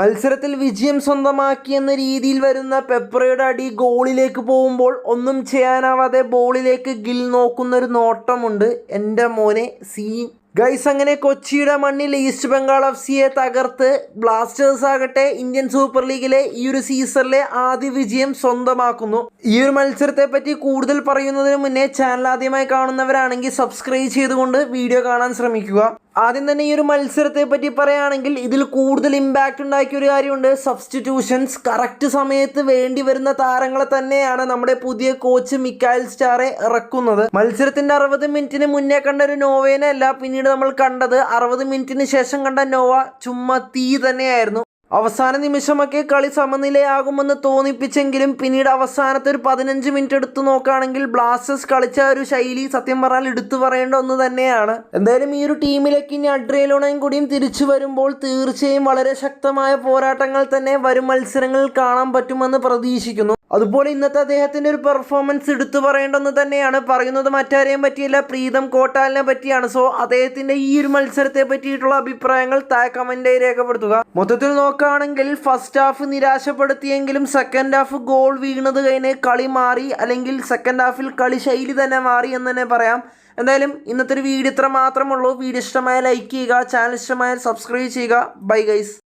മത്സരത്തിൽ വിജയം സ്വന്തമാക്കിയെന്ന രീതിയിൽ വരുന്ന പെപ്രയുടെ അടി ഗോളിലേക്ക് പോകുമ്പോൾ ഒന്നും ചെയ്യാനാവാതെ ബോളിലേക്ക് ഗിൽ നോക്കുന്ന ഒരു നോട്ടമുണ്ട് എന്റെ മോനെ. സീൻ ഗൈസ് അങ്ങനെ കൊച്ചിയുടെ മണ്ണിൽ ഈസ്റ്റ് ബംഗാൾ എഫ് സിയെ തകർത്ത് ബ്ലാസ്റ്റേഴ്സ് ആകട്ടെ ഇന്ത്യൻ സൂപ്പർ ലീഗിലെ ഈ ഒരു സീസണിലെ ആദ്യ വിജയം സ്വന്തമാക്കുന്നു. ഈ ഒരു മത്സരത്തെ പറ്റി കൂടുതൽ പറയുന്നതിന് മുന്നേ ചാനൽ ആദ്യമായി കാണുന്നവരാണെങ്കിൽ സബ്സ്ക്രൈബ് ചെയ്തുകൊണ്ട് വീഡിയോ കാണാൻ ശ്രമിക്കുക. ആദ്യം തന്നെ ഈ ഒരു മത്സരത്തെ പറ്റി പറയുകയാണെങ്കിൽ ഇതിൽ കൂടുതൽ ഇമ്പാക്റ്റ് ഉണ്ടാക്കിയ ഒരു കാര്യമുണ്ട്. സബ്സ്റ്റിറ്റ്യൂഷൻസ് കറക്റ്റ് സമയത്ത് വേണ്ടി വരുന്ന താരങ്ങളെ തന്നെയാണ് നമ്മുടെ പുതിയ കോച്ച് മിക്കായൽ സ്റ്റാറെ ഇറക്കുന്നത്. മത്സരത്തിന്റെ അറുപത് മിനിറ്റിന് മുന്നേ കണ്ട ഒരു നോവേനെ അല്ല പിന്നീട് നമ്മൾ കണ്ടത്. അറുപത് മിനിറ്റിന് ശേഷം കണ്ട നോവ ചുമ്മാ തീ തന്നെയായിരുന്നു. അവസാന നിമിഷമൊക്കെ കളി സമനിലയാകുമെന്ന് തോന്നിപ്പിച്ചെങ്കിലും പിന്നീട് അവസാനത്തെ ഒരു പതിനഞ്ച് മിനിറ്റ് എടുത്തു നോക്കുകയാണെങ്കിൽ ബ്ലാസ്റ്റേഴ്സ് കളിച്ച ഒരു ശൈലി സത്യം പറഞ്ഞാൽ എടുത്തു പറയേണ്ട ഒന്ന് തന്നെയാണ്. എന്തായാലും ഈ ഒരു ടീമിലേക്ക് ഇനി അഡ്രേലോണയും കൂടിയും തിരിച്ചു വരുമ്പോൾ തീർച്ചയായും വളരെ ശക്തമായ പോരാട്ടങ്ങൾ തന്നെ വരും മത്സരങ്ങളിൽ കാണാൻ പറ്റുമെന്ന് പ്രതീക്ഷിക്കുന്നു. അതുപോലെ ഇന്നത്തെ അദ്ദേഹത്തിന്റെ ഒരു പെർഫോമൻസ് എടുത്തു പറയേണ്ടെന്ന് തന്നെയാണ്. പറയുന്നത് മറ്റാരെയും പറ്റിയല്ല പ്രീതം കോട്ടാലിനെ പറ്റിയാണ്. സോ അദ്ദേഹത്തിന്റെ ഈ ഒരു മത്സരത്തെ പറ്റിയിട്ടുള്ള അഭിപ്രായങ്ങൾ താഴെ കമന്റായി രേഖപ്പെടുത്തുക. മൊത്തത്തിൽ നോക്കുകയാണെങ്കിൽ ഫസ്റ്റ് ഹാഫ് നിരാശപ്പെടുത്തിയെങ്കിലും സെക്കൻഡ് ഹാഫ് ഗോൾ വീണത് കഴിഞ്ഞ് കളി മാറി അല്ലെങ്കിൽ സെക്കൻഡ് ഹാഫിൽ കളി ശൈലി തന്നെ മാറി എന്ന് തന്നെ പറയാം. എന്തായാലും ഇന്നത്തെ ഒരു വീഡിയോ ഇത്ര മാത്രമുള്ളൂ വീഡിയോ ഇഷ്ടമായ ലൈക്ക് ചെയ്യുക ചാനൽ ഇഷ്ടമായ സബ്സ്ക്രൈബ് ചെയ്യുക. Bye guys